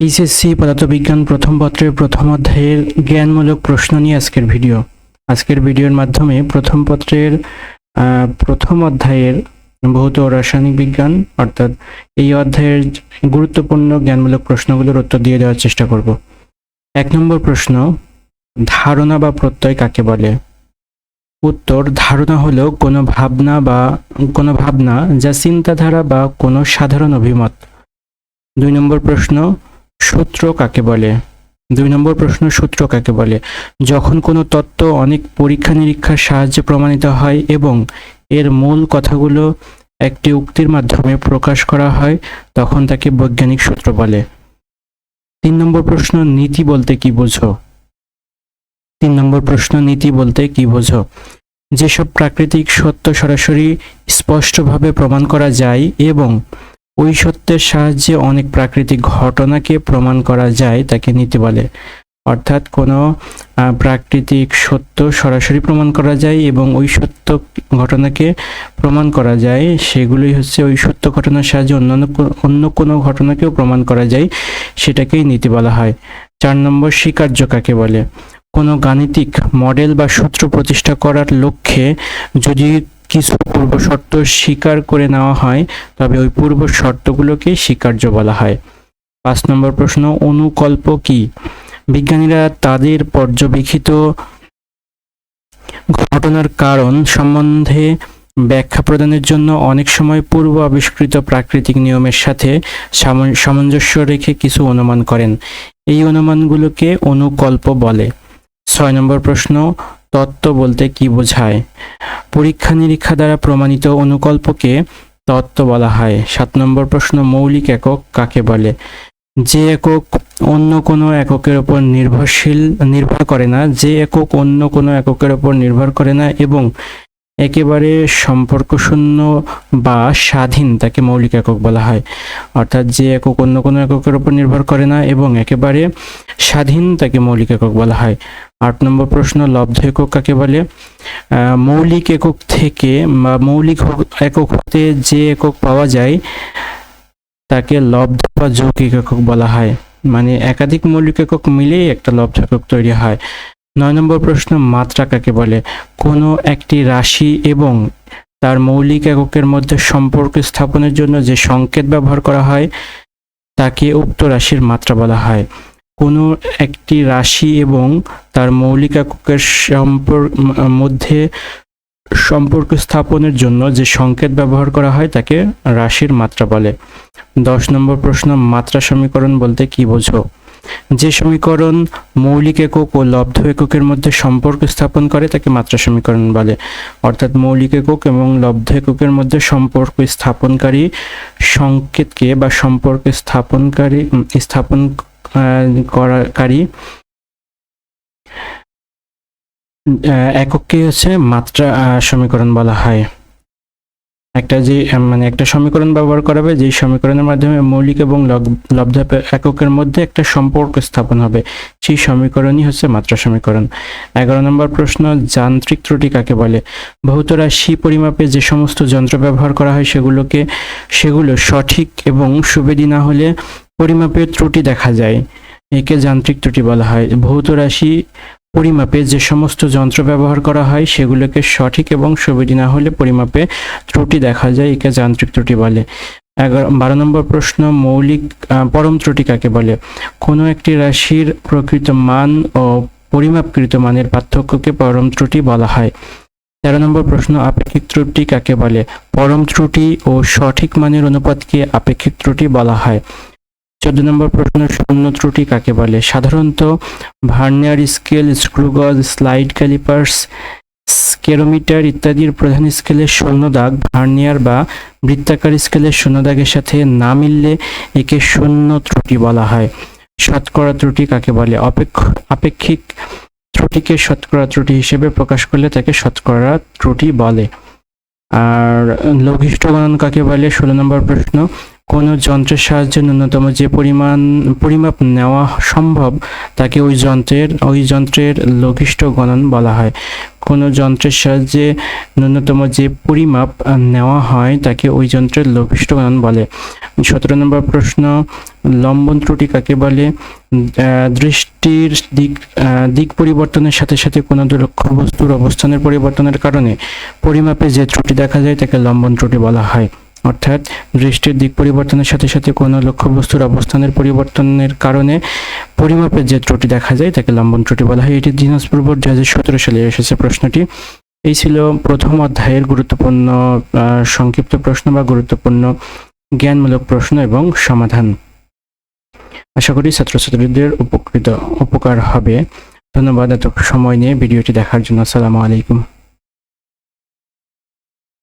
HSC পদার্থবিজ্ঞান প্রথম পত্রের প্রথম অধ্যায়ের জ্ঞানমূলক প্রশ্ন নিয়ে আজকের ভিডিও। আজকের ভিডিওর মাধ্যমে প্রথম পত্রের প্রথম অধ্যায়ের ভৌত রাসায়নিক বিজ্ঞান, অর্থাৎ এই অধ্যায়ের গুরুত্বপূর্ণ জ্ঞানমূলক প্রশ্নগুলোর উত্তর দিয়ে দেওয়ার চেষ্টা করব। এক নম্বর প্রশ্ন, ধারণা বা প্রত্যয় কাকে বলে? উত্তর, ধারণা হলো কোনো ভাবনা বা, কোনো ভাবনা যা চিন্তাধারা বা কোনো সাধারণ অভিমত। দুই নম্বর প্রশ্ন সূত্র কাকে বলে? দুই নম্বর প্রশ্ন, সূত্র কাকে বলে? যখন কোনো তত্ত্ব অনেক পরীক্ষা নিরীক্ষার সাহায্যে প্রমাণিত হয় এবং এর মূল কথাগুলো একটি উক্তির মাধ্যমে প্রকাশ করা হয়, তখন তাকে বৈজ্ঞানিক সূত্র বলে। তিন নম্বর প্রশ্ন, নীতি বলতে কি বোঝো? তিন নম্বর প্রশ্ন, নীতি বলতে কি বোঝো? যেসব প্রাকৃতিক সত্য সরাসরি স্পষ্টভাবে প্রমাণ করা যায় এবং ওই সত্যের সাহায্যে অনেক প্রাকৃতিক ঘটনাকে প্রমাণ করা যায় তাকে নীতি বলে। অর্থাৎ কোনো প্রাকৃতিক সত্য সরাসরি প্রমাণ করা যায় এবং ওই সত্য ঘটনাকে প্রমাণ করা যায়। সেগুলোই হচ্ছে ওই সত্য ঘটনার সাহায্যে অন্যান্য অন্য কোনো ঘটনাকেও প্রমাণ করা যায়, সেটাকেই নীতি বলা হয়। চার নম্বর, স্বীকার্য কাকে বলে? কোনো গাণিতিক মডেল বা সূত্র প্রতিষ্ঠা করার লক্ষ্যে যদি কিছু পূর্ব শর্ত স্বীকার করে নেওয়া হয়, তবে ওই পূর্ব শর্তগুলোকে স্বীকার্য বলা হয়। পাঁচ নম্বর প্রশ্ন, অনুকল্প কি? বিজ্ঞানীরা তাদের পর্যবেক্ষিত ঘটনার কারণ সম্বন্ধে ব্যাখ্যা প্রদানের জন্য অনেক সময় পূর্ব আবিষ্কৃত প্রাকৃতিক নিয়মের সাথে সামঞ্জস্য রেখে কিছু অনুমান করেন। এই অনুমানগুলোকে অনুকল্প বলে। ছয় নম্বর প্রশ্ন তত্ত্ব বলতে কি বোঝায়? পরীক্ষা নিরীক্ষা দ্বারা প্রমাণিত অনুকল্পকে তত্ত্ব বলা হয়। সাত নম্বর প্রশ্ন, মৌলিক একক কাকে বলে? যে একক অন্য কোনো এককের উপর নির্ভরশীল, নির্ভর করে না, যে একক অন্য কোনো এককের উপর নির্ভর করে না এবং একেবারে সম্পর্কশূন্য বা স্বাধীন তাকে মৌলিক একক বলা হয়। অর্থাৎ যে একক অন্য কোনো এককের উপর নির্ভর করে না এবং একেবারে স্বাধীন তাকে মৌলিক একক বলা হয়। আট নম্বর প্রশ্ন, লব্ধ একক কাকে বলে? মৌলিক একক থেকে বা মৌলিক একক হতে যে একক পাওয়া যায়, তাকে লব্ধ বা যৌগিক একক বলা হয়। মানে একাধিক মৌলিক একক মিলেই একটা লব্ধ একক তৈরি হয়। নয় নম্বর প্রশ্ন, মাত্রা কাকে বলে, কোনো একটি রাশি এবং তার মৌলিক এককের মধ্যে সম্পর্ক স্থাপনের জন্য যে সংকেত ব্যবহার করা হয়, তাকে উক্ত রাশির মাত্রা বলা হয়। কোনো একটি রাশি এবং তার মৌলিক এককের সম্পর্ক মধ্যে সম্পর্ক স্থাপনের জন্য যে সংকেত ব্যবহার করা হয়, তাকে রাশির মাত্রা বলে। দশ নম্বর প্রশ্ন, মাত্রা সমীকরণ বলতে কি বোঝো? যে সমীকরণ মৌলিক একক ও লব্ধ এককের মধ্যে সম্পর্ক স্থাপন করে, তাকে মাত্রা সমীকরণ বলে। অর্থাৎ মৌলিক একক এবং লব্ধ এককের মধ্যে সম্পর্ক স্থাপনকারী সংকেতকে বা সম্পর্ক স্থাপনকারী স্থাপন করাকারী একককে হচ্ছে মাত্রা সমীকরণ বলা হয়। একটা যে মানে একটা সমীকরণ ব্যবহার করা হবে, যেই সমীকরণের মাধ্যমে মৌলিক এবং লব্ধ এককের মধ্যে একটা সম্পর্ক স্থাপন হবে। সেই সমীকরণই হচ্ছে মাত্রা সমীকরণ। এগারো নম্বর প্রশ্ন, যান্ত্রিক ত্রুটি কাকে বলে? ভৌত রাশি পরিমাপে যে সমস্ত যন্ত্র ব্যবহার করা হয় সেগুলোকে, সেগুলো সঠিক এবং সুবেদী না হলে পরিমাপের ত্রুটি দেখা যায়। একে যান্ত্রিক ত্রুটি বলা হয়। ভৌত রাশি পরিমাপে যে সমস্ত যন্ত্র ব্যবহার করা হয়, সেগুলোকে সঠিক এবং সুবিধি না হলে পরিমাপে ত্রুটি দেখা যায়, একে যান্ত্রিক ত্রুটি বলে। এগারো, বারো নম্বর প্রশ্ন, মৌলিক পরম ত্রুটি কাকে বলে? কোনো একটি রাশির প্রকৃত মান ও পরিমাপকৃত মানের পার্থক্যকে পরম ত্রুটি বলা হয়। তেরো নম্বর প্রশ্ন, আপেক্ষিক ত্রুটি কাকে বলে? পরম ত্রুটি ও সঠিক মানের অনুপাতকে আপেক্ষিক ত্রুটি বলা হয়। চোদ্দ নম্বর প্রশ্ন, শূন্য ত্রুটি কাকে বলে? সাধারণত vernier scale, screw gauge, slide calipers, spherometer ইত্যাদির প্রধান স্কেলের শূন্য দাগ, ভার্নিয়ার বা বৃত্তাকার স্কেলের শূন্য দাগের সাথে না মিললে একে শূন্য ত্রুটি বলা হয়। শতকরা ত্রুটি কাকে বলে? অপেক্ষ, আপেক্ষিক ত্রুটিকে শতকরা ত্রুটি হিসেবে প্রকাশ করলে তাকে শতকরা ত্রুটি বলে। আর লঘিষ্ঠ গণন কাকে বলে? ষোলো নম্বর প্রশ্ন কোনো যন্ত্রের সাহায্যে ন্যূনতম যে পরিমাণ, পরিমাপ নেওয়া সম্ভব, তাকে ওই যন্ত্রের ওই যন্ত্রের লঘিষ্ঠ গণন বলা হয়। কোনো যন্ত্রের সাহায্যে ন্যূনতম যে পরিমাপ নেওয়া হয়, তাকে ওই যন্ত্রের লঘিষ্ঠ গণন বলে। সতেরো নম্বর প্রশ্ন, লম্বন ত্রুটি কাকে বলে? দৃষ্টির দিক দিক পরিবর্তনের সাথে সাথে কোনো লক্ষ্য বস্তুর অবস্থানের পরিবর্তনের কারণে পরিমাপে যে ত্রুটি দেখা যায়, তাকে লম্বন ত্রুটি বলা হয়। অর্থাৎ দৃষ্টির দিক পরিবর্তনের সাথে সাথে কোনো লক্ষ্যবস্তুর অবস্থানের পরিবর্তনের কারণে পরিমাপের যে ত্রুটি দেখা যায়, তাকে লম্বন ত্রুটি বলা হয়। এটি দিনাজপুর দু হাজার সালে এসেছে প্রশ্নটি। এই ছিল প্রথম অধ্যায়ের গুরুত্বপূর্ণ সংক্ষিপ্ত প্রশ্ন বা গুরুত্বপূর্ণ, জ্ঞানমূলক প্রশ্ন এবং সমাধান। আশা করি ছাত্রছাত্রীদের উপকৃত, উপকার হবে। ধন্যবাদ এত সময় নিয়ে ভিডিওটি দেখার জন্য। আসসালামু আলাইকুম।